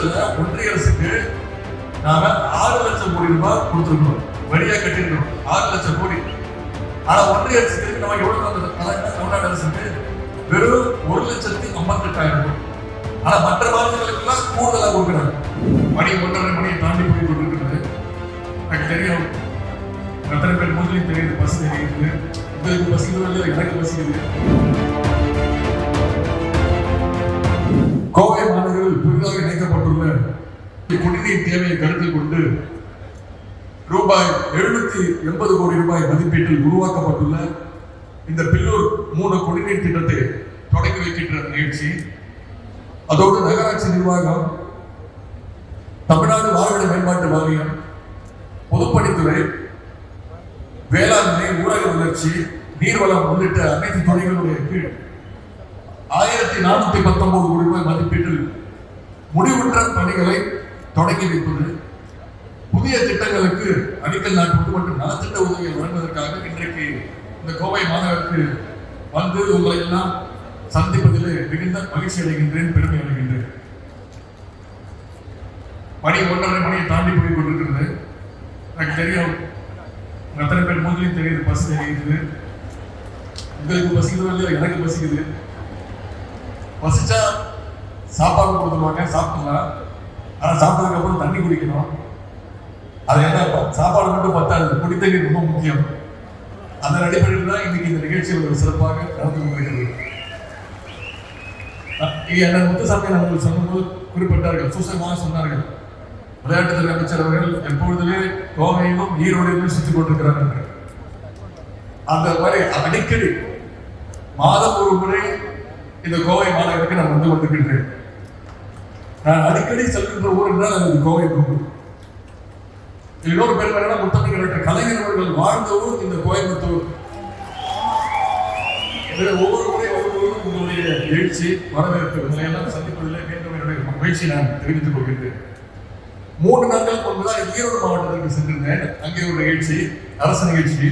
வருஷத்துல ஒன்றிய அரசுக்கு நாம ஆறு லட்சம் கோடி ரூபாய் கொடுத்துருக்கோம் வழியா கட்டிருக்கோம் ஆறு லட்சம் கோடி. ஆனா ஒன்றிய அரசுக்கு நம்ம எவ்வளவு தமிழ்நாடு அரசுக்கு வெறும் ஒரு லட்சத்தி ஐம்பத்தெட்டாயிரம் கோடி. ஆனா மற்ற மாநிலங்களுக்கெல்லாம் கூடுதலா கொடுக்குறாங்க. மணி ஒன்றரை மணியை தாண்டி போய் கொண்டிருக்கிறது. எனக்கு தெரியும். எத்தனை பேர் முதலில் தெரியுது பஸ் தெரியுது. உங்களுக்கு பசிக்குது இல்லையோ எனக்கு பசிக்குது கோவை மாநகரில் குடிநீர் தேவையை கருத்தில் கொண்டு ரூபாய் எழுநூத்தி எண்பது கோடி ரூபாய் மதிப்பீட்டில் உருவாக்கப்பட்டுள்ள இந்த பில்லூர் மூணு குடிநீர் திட்டத்தை தொடங்கி வைக்கின்ற நிகழ்ச்சி. அதோடு நகராட்சி நிர்வாகம் தமிழ்நாடு வாகன மேம்பாட்டு வாரியம் பொதுப்பணித்துறை வேளாண்மை ஊரக வளர்ச்சி நீர்வளம் உள்ளிட்ட அனைத்து துறைகளுடைய கீழ் ஆயிரத்தி நானூத்தி பத்தொன்பது கோடி ரூபாய் மதிப்பீட்டில் முடிவுற்ற பணிகளை தொடங்கி வைப்பது புதிய திட்டங்களுக்கு அடிக்கல் நாட்டுவது மற்றும் நலத்திட்ட உதவியை வழங்குவதற்காக இன்றைக்கு இந்த கோவை மாநகருக்கு வந்து உங்களை எல்லாம் சந்திப்பதில் மிகுந்த மகிழ்ச்சி அடைகின்றேன் பெருமை அடைகின்றேன். மணி ஒன்றரை மணியை தாண்டி போய் கொண்டிருக்கிறது. எனக்கு தெரியும் எத்தனை பேர் மூஞ்சிலையும் தெரியுது பஸ் தெரியுது. உங்களுக்கு பசிக்குதோ இல்லையா எனக்கு பசிக்குது. பசிச்சா சாப்பாடு கொடுத்துருவாங்க சாப்பிடலாம் ஆனால் சாப்பிட்டதுக்கு அப்புறம் தண்ணி குடிக்கணும். அது என்ன சாப்பாடு மட்டும் பத்தாது குடி தண்ணி ரொம்ப முக்கியம். அந்த அடிப்படையில் தான் இன்னைக்கு இந்த நிகழ்ச்சிகள் ஒரு சிறப்பாக நடந்து கொண்டிருக்கிறது. என்ன முத்து என்ன முத்துசாமி அவர்கள் குறிப்பிட்டார்கள் சூசகமாக சொன்னார்கள். விளையாட்டுத்துறை அமைச்சர் அவர்கள் எப்பொழுதுமே கோவையிலும் ஈரோடையிலும் சுற்றி கொண்டிருக்கிறார்கள் அந்த மாதிரி அடிக்கடி மாதம் ஒரு முறை இந்த கோவை மாநகருக்கு நான் வந்து கொண்டிருக்கின்றேன். நான் அடிக்கடி செல்கின்ற ஊர் என்றால் அது கோவை கொண்டு இன்னொரு பேர் வேணா முத்தமிழ் கலைஞர் அவர்கள் வாழ்ந்த ஊர் இந்த கோயம்புத்தூர். எனவே ஒவ்வொரு முறை ஒவ்வொரு உங்களுடைய எழுச்சி வரவேற்பு உங்களை எல்லாம் சந்திப்பதில் மீண்டும் என்னுடைய மகிழ்ச்சி நான் தெரிவித்துக் கொள்கின்றேன். மூன்று நாட்கள் முன்புதான் ஈரோடு மாவட்டத்திற்கு சென்றிருந்தேன். அங்கே ஒரு நிகழ்ச்சி அரசு நிகழ்ச்சி.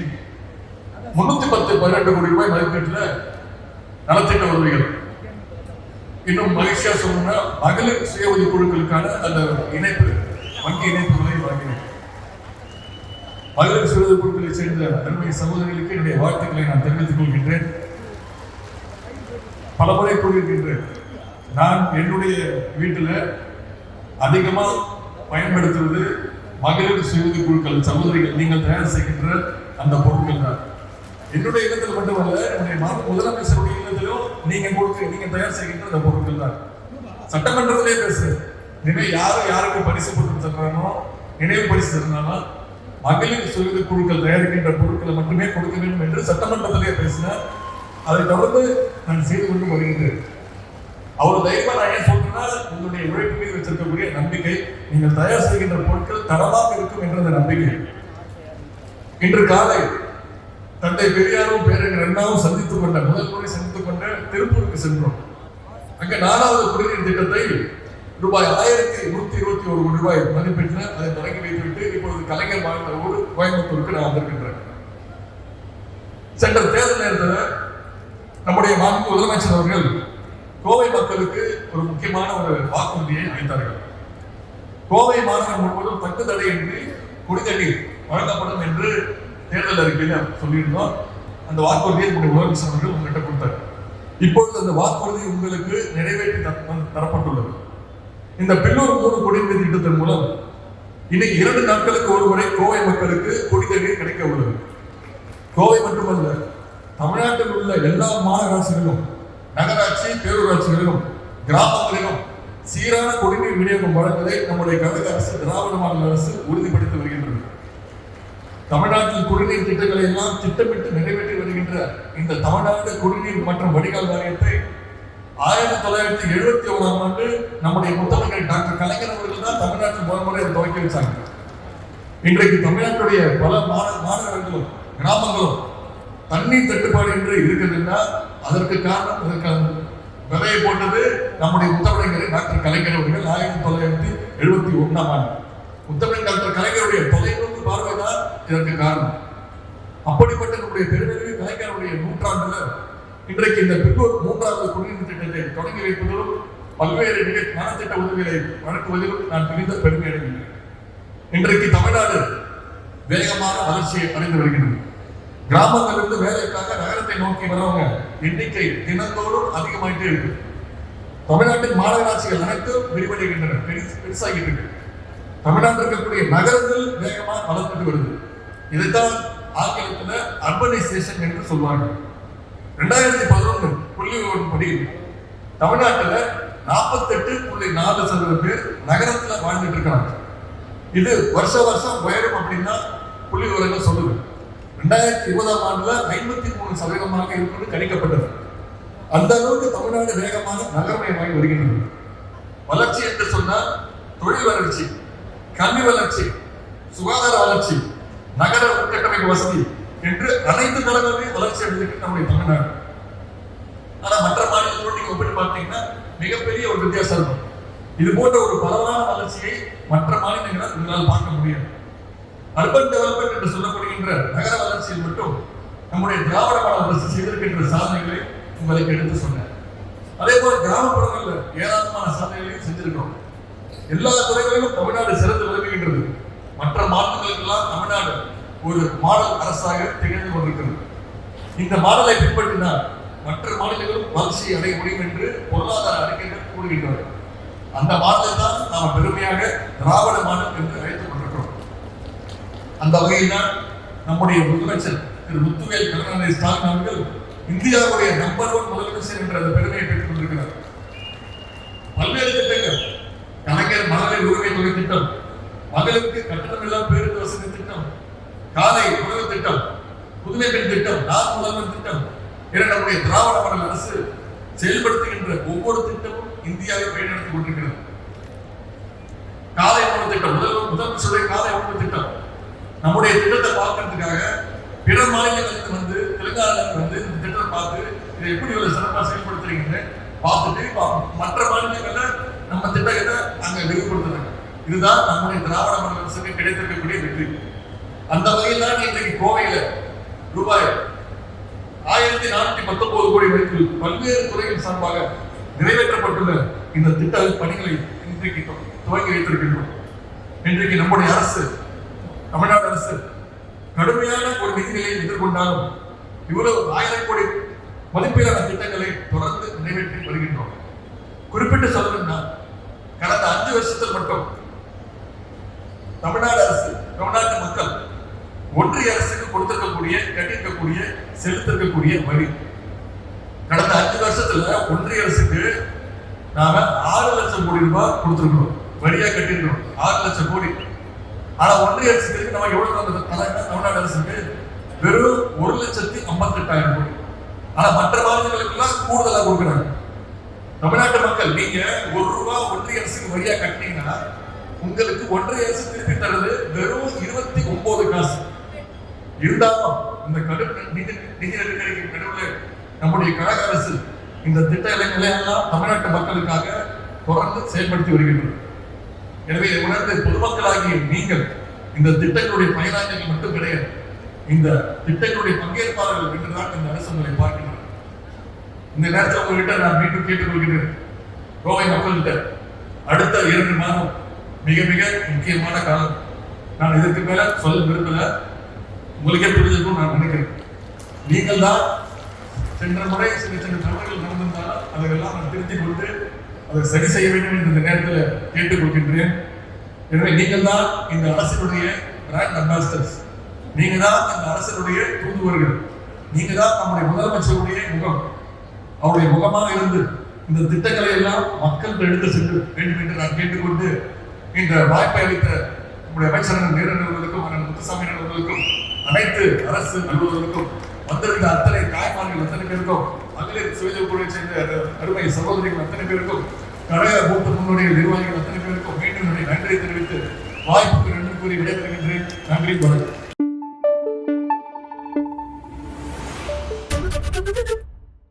முன்னூத்தி பத்து பன்னெண்டு கோடி ரூபாய் மதிப்பீட்டில் நலத்திட்ட உதவிகள். இன்னும் மகிழ்ச்சியா சொல்லணும்னா மகளிர் சுய உதவி குழுக்களுக்கான அந்த இணைப்பு வங்கி இணைப்புகளை வழங்கினேன் மகளிர் சுய உதவி குழுக்களை சேர்ந்த அருமை சகோதரிகளுக்கு என்னுடைய வாழ்த்துக்களை நான் தெரிவித்துக் கொள்கின்றேன். பல முறை கூறியிருக்கின்றேன். நான் என்னுடைய வீட்டில் அதிகமாக பயன்படுத்துவது மகளிர் சுய உதவி குழுக்கள் சகோதரிகள் நீங்கள் தயார் செய்கின்ற அந்த பொருட்கள் தான். என்னுடைய இல்லத்தில் மட்டுமல்ல என்னுடைய மா- முதலமைச்சருடைய இல்லத்திலும் நீங்க கொடுத்து நீங்க தயார் செய்கின்ற அந்த பொருட்கள் தான். சட்டமன்றத்திலே பேசு நினைவு யாரு யாருக்கு பரிசு பொருட்கள் தர்றானோ நினைவு பரிசு தரணும் மகளிர் சுய குழுக்கள் தயாரிக்கின்ற பொருட்களை மட்டுமே கொடுக்க வேண்டும் என்று சட்டமன்றத்திலே பேசினார். அதை தொடர்ந்து நான் செய்து கொண்டு வருகின்றேன். அவர் தைரியமா நான் ஏன் சொல்றேன்னா உங்களுடைய உழைப்பு மீது வச்சிருக்கக்கூடிய நம்பிக்கை நீங்கள் தயார் செய்கின்ற பொருட்கள் தரமாக இருக்கும் என்ற அந்த நம்பிக்கை. இன்று காலை தந்தை பெரியாரும் பேரறிஞர் ரெண்டாவும் சந்தித்துக் கொண்ட முதல் முறை சந்தித்துக் கொண்ட திருப்பூருக்கு சென்றோம். அங்க நாலாவது குடிநீர் திட்டத்தை ரூபாய் ஆயிரத்தி நூத்தி இருபத்தி ஒரு கோடி ரூபாய் மதிப்பீட்டில் அதை தொடங்கி வைத்துவிட்டு இப்பொழுது கலைஞர் வாழ்ந்த ஊர் கோயம்புத்தூருக்கு நான் வந்திருக்கின்றேன். சென்ற தேர்தல் நேரத்தில் நம்முடைய மாண்பு முதலமைச்சர் அவர்கள் கோவை மக்களுக்கு ஒரு முக்கியமான ஒரு வாக்குறுதியை அளித்தார்கள். கோவை மாநகரம் முழுவதும் தட்டு தடையின்றி குடிநீர் வழங்கப்படும் என்று தேர்தல் அறிக்கையில சொல்லியிருந்தோம். அந்த வாக்குறுதியை நம்முடைய முதலமைச்சர் அவர்கள் உங்ககிட்ட கொடுத்தாரு. இப்பொழுது அந்த வாக்குறுதி உங்களுக்கு நிறைவேற்றி தரப்பட்டுள்ளது. இந்த பில்லூர் மூணு குடிநீர் திட்டத்தின் மூலம் இன்னைக்கு இரண்டு நாட்களுக்கு ஒருமுறை கோவை மக்களுக்கு குடிநீர் கிடைக்க உள்ளது. கோவை மட்டுமல்ல தமிழ்நாட்டில் உள்ள எல்லா மாநகராட்சிகளிலும் நகராட்சி பேரூராட்சிகளிலும் கிராமங்களிலும் சீரான குடிநீர் விநியோகம் வழங்குவதை நம்முடைய கழக அரசு திராவிட மாநில அரசு உறுதிப்படுத்தி வருகின்றது. தமிழ்நாட்டில் குடிநீர் திட்டங்களை எல்லாம் திட்டமிட்டு நிறைவேற்றி வருகின்ற இந்த தமிழ்நாடு குடிநீர் மற்றும் வடிகால் வாரியத்தை ஆயிரத்தி தொள்ளாயிரத்தி எழுபத்தி ஓராம் ஆண்டு நம்முடைய முத்தமிழர் டாக்டர் கலைஞர் அவர்கள் தான் தமிழ்நாட்டில் முதல் முறை துவக்கி வச்சாங்க இன்றைக்கு தமிழ்நாட்டுடைய பல மாநகரங்களும் கிராமங்களும் தண்ணீர் தட்டுப்பாடு என்று இருக்குதுன்னா அதற்கு காரணம் இதற்கான விதையை போட்டது நம்முடைய முத்தமிழர் டாக்டர் கலைஞர் அவர்கள் ஆயிரத்தி தொள்ளாயிரத்தி எழுபத்தி ஒன்றாம் ஆண்டு. முத்தமிழ் டாக்டர் கலைஞருடைய தொலைநோக்கு பார்வைதான் இதற்கு காரணம் அப்படிப்பட்ட நம்முடைய பெருமைக்கு கலைஞருடைய நூற்றாண்டுல இன்றைக்கு இந்த பின்னூர் மூன்றாவது குடிநீர் திட்டத்தை தொடங்கி வைப்பதிலும் பல்வேறு நிகழ் நலத்திட்ட உதவிகளை வழங்குவதிலும் நான் மிகுந்த பெருமை அடைகின்றேன் இன்றைக்கு தமிழ்நாடு வேகமான வளர்ச்சியை அடைந்து வருகிறது. கிராமங்களிலிருந்து வேலைக்காக நகரத்தை நோக்கி வரவங்க எண்ணிக்கை தினந்தோறும் அதிகமாயிட்டே இருக்கு தமிழ்நாட்டின் மாநகராட்சிகள் அனைத்தும் விரிவடைகின்றன பெருசு- பெருசாகிட்டு இருக்கு. தமிழ்நாட்டில் இருக்கக்கூடிய நகரங்கள் வேகமாக வளர்ந்துட்டு வருது. இதுதான் ஆங்கிலத்தில் அர்பனைசேஷன் என்று சொல்வாங்க. ரெண்டாயிரத்தி பதினொன்று புள்ளி விவரப்படி தமிழ்நாட்டில் நாற்பத்தெட்டு புள்ளி நாலு சதவீதம் பேர் நகரத்தில் வாழ்ந்துட்டு இருக்காங்க. இது வருஷ வருஷம் உயரும் அப்படின்னா புள்ளி விவரங்கள் சொல்லுது. ரெண்டாயிரத்தி இருபதாம் ஆண்டுல ஐம்பத்தி மூணு சதவீதமாக இருக்கும் கணிக்கப்பட்டது. அந்த அளவுக்கு தமிழ்நாடு வேகமாக நகரமயமாகி வருகின்றது. வளர்ச்சி என்று சொன்னால் தொழில் வளர்ச்சி கல்வி வளர்ச்சி சுகாதார வளர்ச்சி நகர உட்கட்டமைப்பு வசதி என்று அனைத்து தளங்களிலும் வளர்ச்சி அடைந்திருக்கு நம்முடைய தமிழ்நாடு. ஆனா மற்ற மாநிலங்களோடு நீங்க ஒப்பிட்டு பார்த்தீங்கன்னா மிகப்பெரிய ஒரு வித்தியாசம் இருக்கும் இது போன்ற ஒரு பரவலான வளர்ச்சியை மற்ற மாநிலங்களால் உங்களால் பார்க்க முடியாது. அர்பன் டெவலப்மெண்ட் என்று சொல்லப்படுகின்ற நகர வளர்ச்சியில் மட்டும் நம்முடைய திராவிட மாடல் அரசு செய்திருக்கின்ற சாதனைகளை உங்களுக்கு எடுத்து சொன்னேன் அதே போல கிராமப்புறங்களில் ஏராளமான சாதனைகளையும் செஞ்சிருக்கிறோம். எல்லா துறைகளிலும் தமிழ்நாடு சிறந்து விளங்குகின்றது. மற்ற மாநிலங்களுக்கெல்லாம் தமிழ்நாடு ஒரு மாடல் அரசாக திகழ்ந்து கொண்டிருக்கிறது. இந்த மாடலை பின்பற்றினால் மற்ற மாநிலங்களும் வளர்ச்சி அடைய முடியும் என்று பொருளாதார அறிக்கைகள் கூறுகின்றன. அந்த மாடலை தான் நாம் பெருமையாக திராவிட மாடல் என்று அழைத்துக் கொண்டிருக்கிறோம். அந்த வகையில் தான் நம்முடைய முதலமைச்சர் திரு முத்துவேல் கருணாநிதி ஸ்டாலின் அவர்கள் இந்தியாவுடைய நம்பர் ஒன் முதலமைச்சர் என்ற அந்த பெருமையை பெற்றுக் கொண்டிருக்கிறார். பல்வேறு திட்டங்கள் கலைஞர் மகளிர் உரிமை தொகை திட்டம் மகளுக்கு கட்டணமில்லா பேருந்து வசதி திட்டம் காலை உணவு திட்டம் புதுமை பெண் திட்டம் நான் முதல்வர் திட்டம் என நம்முடைய திராவிட மாடல் அரசு செயல்படுத்துகின்ற ஒவ்வொரு திட்டமும் இந்தியாவை பயன்படுத்திக் கொண்டிருக்கிறது. காலை உணவு திட்டம் முதல்வர் முதலமைச்சருடைய காலை உணவு திட்டம். நம்முடைய திட்டத்தை பார்க்கறதுக்காக பிற மாநிலங்களுக்கு வந்து தெலுங்கானால வந்து இந்த திட்டத்தை பார்த்து இதை எப்படி ஒரு சிறப்பாக செயல்படுத்துறீங்கன்னு பார்த்துட்டு மற்ற மாநிலங்களில் நம்ம திட்டத்தை அங்க விரிவுபடுத்துறாங்க. இதுதான் நம்முடைய திராவிட மண்டலத்துக்கு கிடைத்திருக்கக்கூடிய வெற்றி. அந்த வகையில் தான் இன்றைக்கு கோவையில ரூபாய் ஆயிரத்தி நானூத்தி பத்தொன்பது கோடி மதிப்பில் பல்வேறு துறைகள் சார்பாக நிறைவேற்றப்பட்டுள்ள இந்த திட்ட பணிகளை இன்றைக்கு துவங்கி வைத்திருக்கின்றோம். இன்றைக்கு நம்முடைய அரசு தமிழ்நாடு அரசு கடுமையான ஒரு நிதிநிலையை எதிர்கொண்டாலும் இவ்வளவு ஆயிரம் கோடி மதிப்பிலான திட்டங்களை தொடர்ந்து நிறைவேற்றி வருகின்றோம். குறிப்பிட்டு சொல்லணும்னா கடந்த அஞ்சு வருஷத்தில் மட்டும் தமிழ்நாடு அரசு தமிழ்நாட்டு மக்கள் ஒன்றிய அரசுக்கு கொடுத்திருக்கக்கூடிய கட்டியிருக்கக்கூடிய செலுத்திருக்கக்கூடிய வரி. கடந்த அஞ்சு வருஷத்துல ஒன்றிய அரசுக்கு நாம ஆறு லட்சம் கோடி ரூபாய் கொடுத்திருக்கிறோம். வரியா கட்டியிருக்கிறோம். ஆறு லட்சம் கோடி. ஆனா ஒன்றிய அரசுக்கு நம்ம எவ்வளவு தமிழ்நாடு அரசுக்கு வெறும் ஒரு லட்சத்தி ஐம்பத்தி எட்டாயிரம் கோடி. ஆனா மற்ற மாநிலங்களுக்கெல்லாம் கூடுதலா கொடுக்குறாங்க. தமிழ்நாட்டு மக்கள் நீங்க ஒரு ரூபாய் ஒன்றிய அரசுக்கு வரியா கட்டினீங்கன்னா உங்களுக்கு ஒன்றரை அரசு திருப்பி தருது வெறும் இருபத்தி ஒன்பது காசு. இருந்தாலும் இந்த கடும் நிதி நிதி நெருக்கடிக்கு நடுவில் நம்முடைய கழக அரசு இந்த திட்ட இளைஞர்களெல்லாம் தமிழ்நாட்டு மக்களுக்காக தொடர்ந்து செயல்படுத்தி வருகின்றது எனவே உணர்ந்து பொதுமக்களாகிய நீங்கள் இந்த திட்டங்களுடைய பயனாளிகள் மட்டும் கிடையாது இந்த திட்டங்களுடைய பங்கேற்பாளர்கள் என்றுதான் இந்த அரசு உங்களை பார்க்கின்றனர். இந்த நேரத்தில் உங்ககிட்ட நான் மீண்டும் கேட்டுக்கொள்கிறேன். கோவை மக்கள்கிட்ட அடுத்த இரண்டு மாதம் மிக மிக முக்கியமான காலம் நான் இதற்கு மேல சொல்ல விரும்பல. உங்களுக்கே புரிஞ்சிருக்கும் நான் நினைக்கிறேன். நீங்கள் தான் சென்ற முறை சில சின்ன தவறுகள் நடந்திருந்தாலும் அதையெல்லாம் நான் திருத்திக் கொண்டு அதை சரி செய்ய வேண்டும் என்று இந்த நேரத்தில் கேட்டுக்கொள்கின்றேன் எனவே நீங்கள் தான் இந்த அரசினுடைய பிராண்ட் அம்பாசிடர்ஸ் நீங்க தான் இந்த அரசினுடைய தூதுவர்கள். நீங்க தான் நம்முடைய முதலமைச்சருடைய முகம். அவருடைய முகமாக இருந்து இந்த திட்டங்களை எல்லாம் மக்கள் எடுத்து சென்று வேண்டும் என்று நான் கேட்டுக்கொண்டு இந்த வாய்ப்பை அளித்த நம்முடைய அமைச்சர் நேரன் அவர்களுக்கும் அண்ணன் முத்துசாமி அவர்களுக்கும் அனைத்து அரசு அலுவலர்களுக்கும் வந்திருந்த அத்தனை தாய்மார்கள் அத்தனை பேருக்கும் மகளிர் சுய குழுவை சேர்ந்த அருமை சகோதரிகள் அத்தனை பேருக்கும் கழக மூத்த முன்னோடிகள் நிர்வாகிகள் அத்தனை பேருக்கும் மீண்டும் என்னுடைய நன்றியை தெரிவித்து வாய்ப்புக்கு நன்றி கூறி விடைபெறுகின்றேன். நன்றி வணக்கம்.